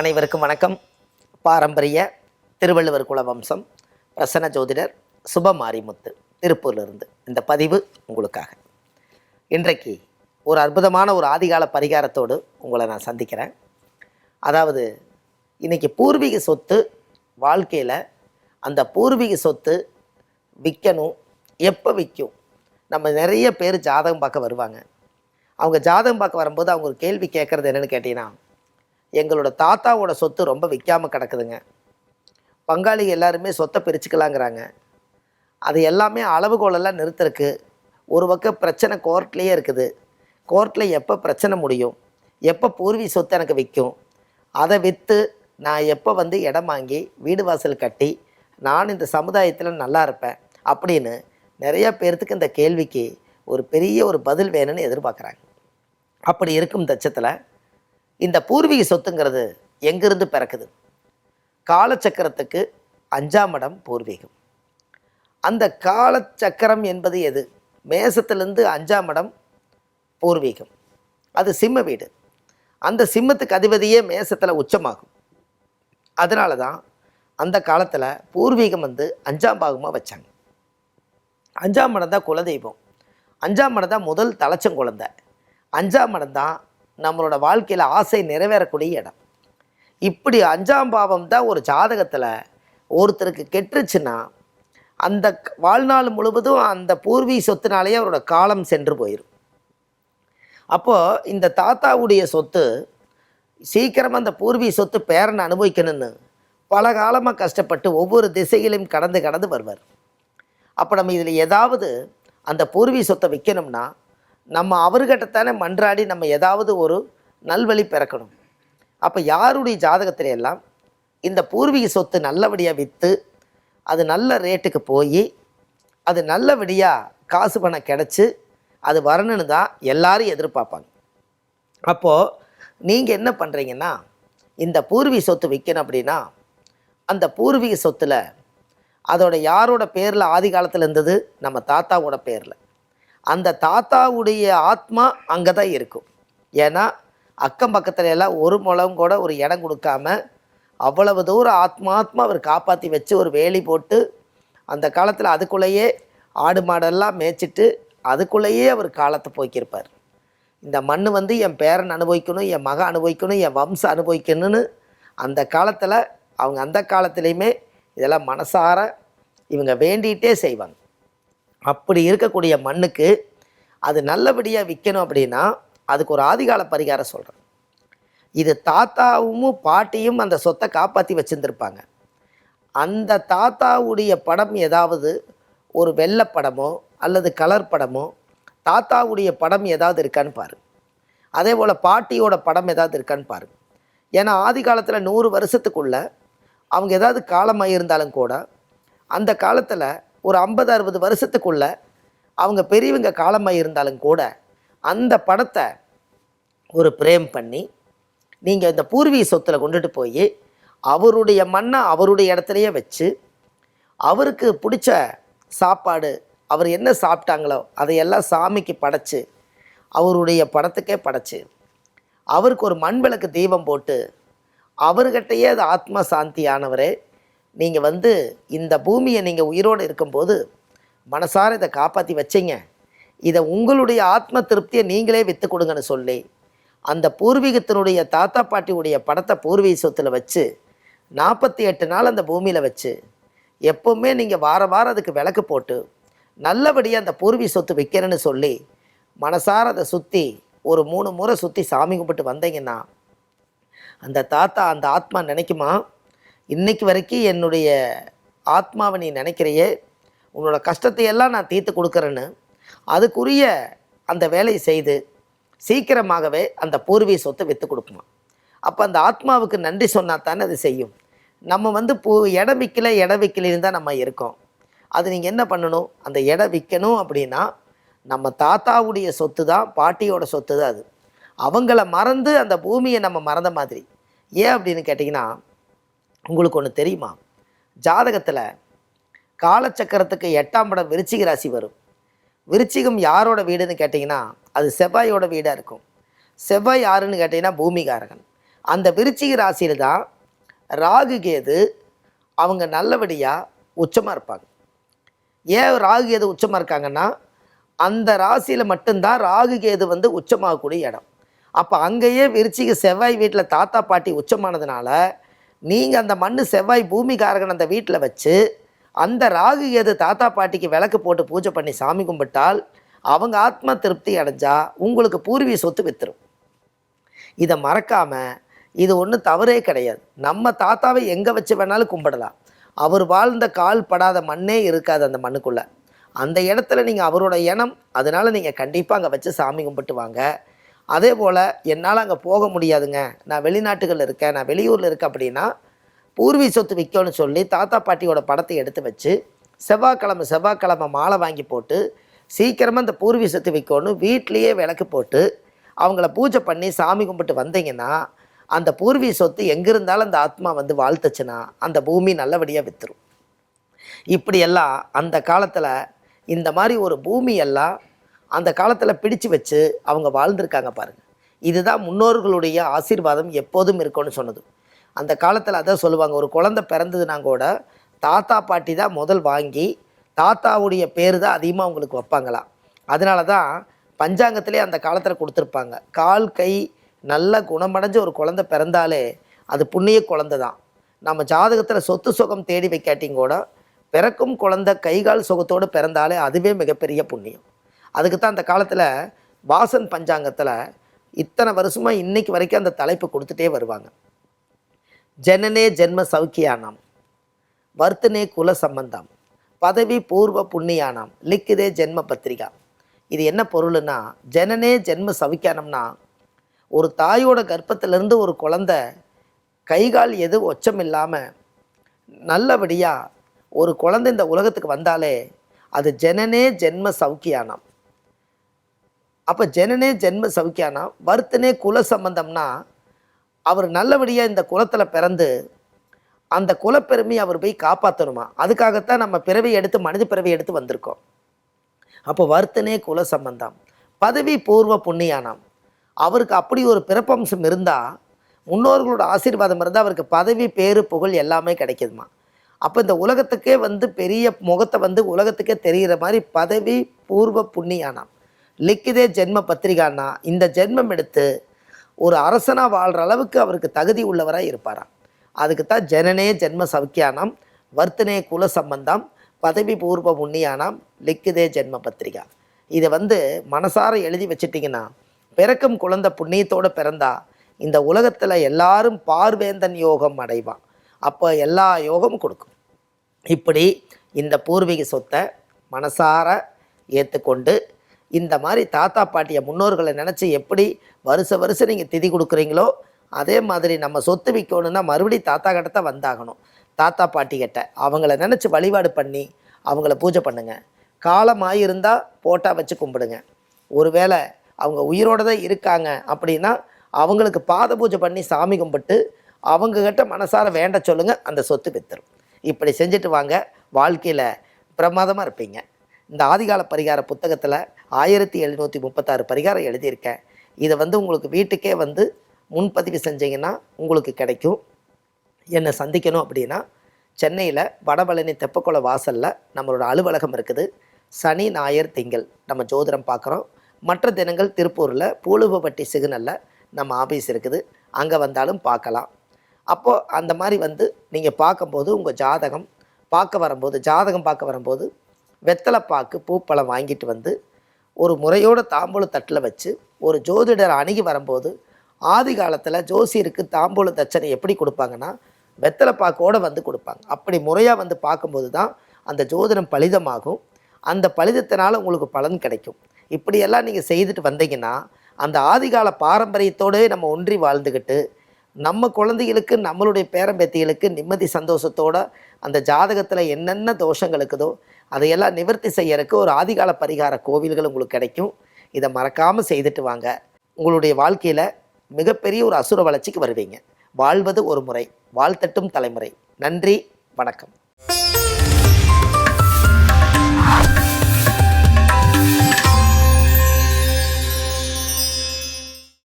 அனைவருக்கும் வணக்கம். பாரம்பரிய திருவள்ளுவர் குல வம்சம் பிரசன்ன ஜோதிடர் சுபமாரிமுத்து திருப்பூர்லேருந்து இந்த பதிவு உங்களுக்காக. இன்றைக்கு ஒரு அற்புதமான ஒரு ஆதிகால பரிகாரத்தோடு உங்களை நான் சந்திக்கிறேன். அதாவது இன்றைக்கி பூர்வீக சொத்து வாழ்க்கையில் அந்த பூர்வீக சொத்து விற்கணும் எப்போ விற்கும் நம்ம நிறைய பேர் ஜாதகம் பார்க்க வருவாங்க. அவங்க ஜாதகம் பார்க்க வரும்போது அவங்க ஒரு கேள்வி கேட்குறது என்னென்னு கேட்டிங்கன்னா எங்களோட தாத்தாவோட சொத்து ரொம்ப விற்காமல் கிடக்குதுங்க. பங்காளி எல்லாருமே சொத்தை பிரிச்சுக்கலாங்கிறாங்க. அது எல்லாமே அளவுகோலெல்லாம் நிறுத்திருக்கு ஒரு பக்கம் பிரச்சனை கோர்ட்லேயே இருக்குது. கோர்ட்டில் எப்போ பிரச்சனை முடியும்? எப்போ பூர்வீ சொத்து எனக்கு விற்கும் அதை விற்று நான் எப்போ வந்து இடம் வாங்கி வீடு வாசல் கட்டி நான் இந்த சமுதாயத்தில் நல்லா இருப்பேன் அப்படின்னு நிறையா பேர்த்துக்கு இந்த கேள்விக்கு ஒரு பெரிய ஒரு பதில் வேணும்னு எதிர்பார்க்குறாங்க. அப்படி இருக்கும் பட்சத்தில் இந்த பூர்வீக சொத்துங்கிறது எங்கிருந்து பிறக்குது? காலச்சக்கரத்துக்கு அஞ்சாம் இடம் பூர்வீகம். அந்த காலச்சக்கரம் என்பது எது? மேசத்திலிருந்து அஞ்சாம் இடம் பூர்வீகம். அது சிம்ம வீடு. அந்த சிம்மத்துக்கு அதிபதியே மேசத்தில் உச்சமாகும். அதனால தான் அந்த காலத்தில் பூர்வீகம் வந்து அஞ்சாம் பாகமாக வச்சாங்க. அஞ்சாம் இடம் தான் குலதெய்வம். அஞ்சாம் இடம் தான் முதல் தலைச்சம் குழந்தை. அஞ்சாம் இடம் தான் நம்மளோட வாழ்க்கையில் ஆசை நிறைவேறக்கூடிய இடம். இப்படி அஞ்சாம் பாவம் தான் ஒரு ஜாதகத்தில் ஒருத்தருக்கு கெட்டுருச்சுன்னா அந்த வாழ்நாள் முழுவதும் அந்த பூர்வீ சொத்துனாலேயே அவரோட காலம் சென்று போயிடும் அப்போது இந்த தாத்தாவுடைய சொத்து சீக்கிரமாக அந்த பூர்வீ சொத்து பேரனை அனுபவிக்கணும்னு பல காலமாக கஷ்டப்பட்டு ஒவ்வொரு திசையிலும் கடந்து கடந்து வருவார். அப்போ நம்ம இதில் ஏதாவது அந்த பூர்வீ சொத்தை விற்கணும்னா நம்ம அவர்கிட்டத்தானே மன்றாடி நம்ம ஏதாவது ஒரு நல்வழி பிறக்கணும். அப்போ யாருடைய ஜாதகத்தில எல்லாம் இந்த பூர்வீக சொத்து நல்லபடியாக விற்று அது நல்ல ரேட்டுக்கு போய் அது நல்லபடியாக காசு பணம் கிடச்சி அது வரணும்னு தான் எல்லாரும் எதிர்பார்ப்பாங்க. அப்போது நீங்கள் என்ன பண்ணுறீங்கன்னா இந்த பூர்வீக சொத்து விற்கணும் அப்படின்னா அந்த பூர்வீக சொத்தில் அதோட யாரோட பேரில் ஆதி காலத்தில் இருந்தது? நம்ம தாத்தாவோட பேரில். அந்த தாத்தாவுடைய ஆத்மா அங்கே தான் இருக்கும். ஏன்னா அக்கம் பக்கத்துல எல்லாம் ஒரு முழம் கூட ஒரு இடம் கொடுக்காம அவ்வளவு தூரம் ஆத்மாத்மா அவர் காப்பாற்றி வச்சு ஒரு வேலி போட்டு அந்த காலத்தில் அதுக்குள்ளேயே ஆடு மாடெல்லாம் மேய்ச்சிட்டு அதுக்குள்ளேயே அவர் காலத்தை போய்க்கிருப்பார் இந்த மண் வந்து என் பேரன் அனுபவிக்கணும் என் மகன் அனுபவிக்கணும் என் வம்சம் அனுபவிக்கணும்னு அந்த காலத்தில் அவங்க அந்த காலத்துலேயுமே இதெல்லாம் மனசார இவங்க வேண்டிகிட்டே செய்வாங்க. அப்படி இருக்கக்கூடிய மண்ணுக்கு அது நல்லபடியாக விற்கணும் அப்படின்னா அதுக்கு ஒரு ஆதிகால பரிகாரம் சொல்கிறேன் இது தாத்தாவும் பாட்டியும் அந்த சொத்தை காப்பாற்றி வச்சுருந்துருப்பாங்க. அந்த தாத்தாவுடைய படம் ஏதாவது ஒரு வெள்ளை படமோ அல்லது கலர் படமோ தாத்தாவுடைய படம் ஏதாவது இருக்கான்னு பாரு. அதே போல் பாட்டியோட படம் ஏதாவது இருக்கான்னு பாரு. ஏன்னா ஆதி காலத்தில் நூறு வருஷத்துக்குள்ளே அவங்க ஏதாவது காலமாக இருந்தாலும் கூட அந்த காலத்தில் ஒரு ஐம்பது அறுபது வருஷத்துக்குள்ள அவங்க பெரியவங்க காலமாக இருந்தாலும் கூட அந்த படத்தை ஒரு பிரேம் பண்ணி நீங்கள் இந்த பூர்வீக சொத்தில் கொண்டுட்டு போய் அவருடைய மண்ணை அவருடைய இடத்துலையே வச்சு அவருக்கு பிடிச்ச சாப்பாடு அவர் என்ன சாப்பிட்டாங்களோ அதையெல்லாம் சாமிக்கு படைச்சு அவருடைய படத்துக்கே படைச்சு அவருக்கு ஒரு மண் விளக்கு தீபம் போட்டு அவர்கிட்டயே அது ஆத்மா சாந்தி ஆனவரே நீங்கள் வந்து இந்த பூமியை நீங்கள் உயிரோடு இருக்கும்போது மனசார இதை காப்பாற்றி வச்சீங்க. இதை உங்களுடைய ஆத்ம திருப்தியை நீங்களே விற்று கொடுங்கன்னு சொல்லி அந்த பூர்வீகத்தினுடைய தாத்தா பாட்டியுடைய படத்தை பூர்வீக சொத்தில் வச்சு நாற்பத்தி எட்டு நாள் அந்த பூமியில் வச்சு எப்போவுமே நீங்கள் வார வாரம் அதுக்கு விளக்கு போட்டு நல்லபடியாக அந்த பூர்வீக சொத்து விற்கிறேன்னு சொல்லி மனசார அதை சுற்றி ஒரு மூணு முறை சுற்றி சாமி கும்பிட்டு வந்தீங்கன்னா அந்த தாத்தா அந்த ஆத்மா நினைக்குமா? இன்னைக்கு வரைக்கும் என்னுடைய ஆத்மாவை நீ நினைக்கிறையே? உன்னோட கஷ்டத்தை எல்லாம் நான் தீர்த்து கொடுக்குறேன்னு அதுக்குரிய அந்த வேலையை செய்து சீக்கிரமாகவே அந்த பூர்வீக சொத்தை விற்று கொடுக்குமா அப்போ அந்த ஆத்மாவுக்கு நன்றி சொன்னால் தானே அது செய்யும். நம்ம வந்து பூ இடம் விற்கல இடம் விற்கலன்னு தான் நம்ம இருக்கோம். அது நீங்கள் என்ன பண்ணணும்? அந்த இடம் விற்கணும் அப்படின்னா நம்ம தாத்தாவுடைய சொத்து தான் பாட்டியோட சொத்து தான் அது. அவங்கள மறந்து அந்த பூமியை நம்ம மறந்த மாதிரி. ஏன் அப்படின்னு கேட்டிங்கன்னா உங்களுக்கு ஒன்று தெரியுமா? ஜாதகத்தில் காலச்சக்கரத்துக்கு எட்டாம் படம் விருச்சிக ராசி வரும். விருச்சிகம் யாரோட வீடுன்னு கேட்டிங்கன்னா அது செவ்வாயோட வீடாக இருக்கும். செவ்வாய் யாருன்னு கேட்டிங்கன்னா பூமிகாரகன். அந்த விருச்சிக ராசியில் தான் ராகு கேது அவங்க நல்லபடியாக உச்சமாக இருப்பாங்க. ஏன் ராகு கேது உச்சமாக இருக்காங்கன்னா அந்த ராசியில் மட்டும்தான் ராகு கேது வந்து உச்சமாகக்கூடிய இடம். அப்போ அங்கேயே விருச்சிக செவ்வாய் வீட்டில் தாத்தா பாட்டி உச்சமானதுனால நீங்கள் அந்த மண் செவ்வாய் பூமிகாரகன் அந்த வீட்டில் வச்சு அந்த ராகு எது தாத்தா பாட்டிக்கு விளக்கு போட்டு பூஜை பண்ணி சாமி கும்பிட்டால் அவங்க ஆத்ம திருப்தி அடைஞ்சா உங்களுக்கு பூர்வீக சொத்து வித்துரும். இதை மறக்காமல் இது ஒன்றும் தவறே கிடையாது. நம்ம தாத்தாவை எங்கே வச்சு வேணாலும் கும்பிடலாம். அவர் வாழ்ந்த கால் படாத மண்ணே இருக்காது அந்த மண்ணுக்குள்ளே. அந்த இடத்துல நீங்கள் அவரோட இனம் அதனால் நீங்கள் கண்டிப்பாக அங்கே வச்சு சாமி கும்பிட்டு வாங்க. அதே போல் என்னால் அங்கே போக முடியாதுங்க. நான் வெளிநாட்டுகளில் இருக்கேன். நான் வெளியூரில் இருக்கேன் அப்படின்னா பூர்வீக சொத்து விற்கணும்னு சொல்லி தாத்தா பாட்டியோட படத்தை எடுத்து வச்சு செவ்வாய்க்கிழமை செவ்வாய்க்கிழமை மாலை வாங்கி போட்டு சீக்கிரமாக அந்த பூர்வீக சொத்து விற்கணும் வீட்லேயே விளக்கு போட்டு அவங்கள பூஜை பண்ணி சாமி கும்பிட்டு வந்தீங்கன்னா அந்த பூர்வீக சொத்து எங்கே இருந்தாலும் அந்த ஆத்மா வந்து வாழ்த்துச்சுன்னா அந்த பூமி நல்லபடியாக விற்றுரும் இப்படியெல்லாம் அந்த காலத்தில் இந்த மாதிரி ஒரு பூமியெல்லாம் அந்த காலத்தில் பிடிச்சு வச்சு அவங்க வாழ்ந்திருக்காங்க பாருங்கள் இதுதான் முன்னோர்களுடைய ஆசீர்வாதம் எப்போதும் இருக்கும்னு சொன்னது. அந்த காலத்தில் அதான் சொல்லுவாங்க ஒரு குழந்தை பிறந்ததுனா கூட தாத்தா பாட்டி தான் முதல் வாங்கி தாத்தாவுடைய பேர் தான் அதிகமாக அவங்களுக்கு வைப்பாங்களாம் அதனால தான் பஞ்சாங்கத்திலே அந்த காலத்தில் கொடுத்துருப்பாங்க. கால் கை நல்ல குணமடைஞ்ச ஒரு குழந்தை பிறந்தாலே அது புண்ணிய குழந்தை தான். நம்ம ஜாதகத்தில் சொத்து சுகம் தேடி வைக்காட்டிங்க கூட பிறக்கும் குழந்தை கைகால் சுகத்தோடு பிறந்தாலே அதுவே மிகப்பெரிய புண்ணியம். அதுக்கு தான் அந்த காலத்தில் வாசன் பஞ்சாங்கத்தில் இத்தனை வருஷமாக இன்றைக்கு வரைக்கும் அந்த தலைப்பு கொடுத்துட்டே வருவாங்க. ஜனனே ஜென்ம சௌக்கியானாம் வர்த்தனே குல சம்பந்தம் பதவி பூர்வ புண்ணியானாம் லிக்குதே ஜென்ம பத்திரிகா. இது என்ன பொருள்னா ஜனனே ஜென்ம சவிக்கானம்னா ஒரு தாயோட கர்ப்பத்திலேருந்து ஒரு குழந்தை கைகால் எது ஒச்சம் இல்லாமல் நல்லபடியாக ஒரு குழந்தை இந்த உலகத்துக்கு வந்தாலே அது ஜனனே ஜென்ம சவுக்கியானம் அப்போ ஜனனே ஜென்ம சவுக்கியானா வர்த்தனே குல சம்பந்தம்னா அவர் நல்லபடியாக இந்த குலத்தில் பிறந்து அந்த குலப்பெருமையை அவர் போய் காப்பாற்றணுமா அதுக்காகத்தான் நம்ம பிறவி எடுத்து மனித பிறவி எடுத்து வந்திருக்கோம். அப்போ வருத்தனே குல சம்பந்தம். பதவி பூர்வ புண்ணியானாம். அவருக்கு அப்படி ஒரு பிறப்பம்சம் இருந்தால் முன்னோர்களோட ஆசீர்வாதம் இருந்தால் அவருக்கு பதவி பேரு புகழ் எல்லாமே கிடைக்குதுமா? அப்போ இந்த உலகத்துக்கே வந்து பெரிய முகத்தை வந்து உலகத்துக்கே தெரிகிற மாதிரி பதவி பூர்வ புண்ணியானாம். லிக்கிதே ஜென்ம பத்திரிகான்னா இந்த ஜென்மம் எடுத்து ஒரு அரசனாக வாழ்கிற அளவுக்கு அவருக்கு தகுதி உள்ளவராக இருப்பாராம். அதுக்கு தான் ஜனனே ஜென்ம சவுக்கியானாம் வர்த்தனே குல சம்பந்தம் பதவி பூர்வ புண்ணியானாம் லிக்குதே ஜென்ம பத்திரிகா. இதை வந்து மனசார எழுதி வச்சிட்டிங்கன்னா பிறக்கும் குழந்தை புண்ணியத்தோடு பிறந்தா இந்த உலகத்தில் எல்லாரும் பார்வேந்தன் யோகம் அடைவான். அப்போ எல்லா யோகமும் கொடுக்கும். இப்படி இந்த பூர்வீக சொத்தை மனசார ஏற்றுக்கொண்டு இந்த மாதிரி தாத்தா பாட்டிய முன்னோர்களை நினச்சி எப்படி வருஷ வருஷம் நீங்கள் திதி கொடுக்குறீங்களோ அதே மாதிரி நம்ம சொத்து விற்கணுன்னா மறுபடியும் தாத்தா கிட்ட தான் வந்தாகணும். தாத்தா பாட்டி கிட்ட. அவங்கள நினச்சி வழிபாடு பண்ணி அவங்கள பூஜை பண்ணுங்கள் காலமாக இருந்தால் போட்டா வச்சு கும்பிடுங்க. ஒருவேளை அவங்க உயிரோடு தான் இருக்காங்க அப்படின்னா அவங்களுக்கு பாத பூஜை பண்ணி சாமி கும்பிட்டு அவங்கக்கிட்ட மனசார வேண்ட சொல்லுங்கள் அந்த சொத்து வித்துரும். இப்படி செஞ்சுட்டு வாங்க வாழ்க்கையில் பிரமாதமாக இருப்பீங்க. இந்த ஆதிகால பரிகார புத்தகத்தில் ஆயிரத்தி எழுநூற்றி முப்பத்தாறு பரிகாரம் எழுதியிருக்கேன். இதை வந்து உங்களுக்கு வீட்டுக்கே வந்து முன்பதிவு செஞ்சீங்கன்னா உங்களுக்கு கிடைக்கும். என்னை சந்திக்கணும் அப்படின்னா சென்னையில் வடபழனி தெப்பக்குள வாசலில் நம்மளோட அலுவலகம் இருக்குது. சனி ஞாயிறு திங்கள் நம்ம ஜோதிடம் பார்க்குறோம். மற்ற தினங்கள் திருப்பூரில் பூலுவப்பட்டி சிக்னலில் நம்ம ஆஃபீஸ் இருக்குது. அங்கே வந்தாலும் பார்க்கலாம். அப்போது அந்த மாதிரி வந்து நீங்கள் பார்க்கும்போது உங்கள் ஜாதகம் பார்க்க வரும்போது ஜாதகம் பார்க்க வரும்போது வெத்தலைப்பாக்கு பூப்பழம் வாங்கிட்டு வந்து ஒரு முறையோட தாம்பூல தட்டில் வச்சு ஒரு ஜோதிடர் அணுகி வரும்போது ஆதி காலத்தில் ஜோசியருக்கு தாம்பூல தட்சணை எப்படி கொடுப்பாங்கன்னா வெத்தலைப்பாக்கோடு வந்து கொடுப்பாங்க. அப்படி முறையாக வந்து பார்க்கும்போது தான் அந்த ஜோதிடம் பலிதமாகும். அந்த பலிதத்தினால் உங்களுக்கு பலன் கிடைக்கும். இப்படியெல்லாம் நீங்கள் செய்துட்டு வந்தீங்கன்னா அந்த ஆதிகால பாரம்பரியத்தோடே நம்ம ஒன்றி வாழ்ந்துக்கிட்டு நம்ம குழந்தைகளுக்கு நம்மளுடைய பேரம்பேத்திகளுக்கு நிம்மதி சந்தோஷத்தோட அந்த ஜாதகத்தில் என்னென்ன தோஷங்கள் இருக்குதோ அதையெல்லாம் நிவர்த்தி செய்யறதுக்கு ஒரு ஆதிகால பரிகார கோவில்கள் உங்களுக்கு கிடைக்கும். இதை மறக்காமல் செய்துட்டு வாங்க. உங்களுடைய வாழ்க்கையில் மிகப்பெரிய ஒரு அசுர வளர்ச்சிக்கு வருவீங்க. வாழ்வது ஒரு முறை வாழ்த்தட்டும் தலைமுறை. நன்றி வணக்கம்.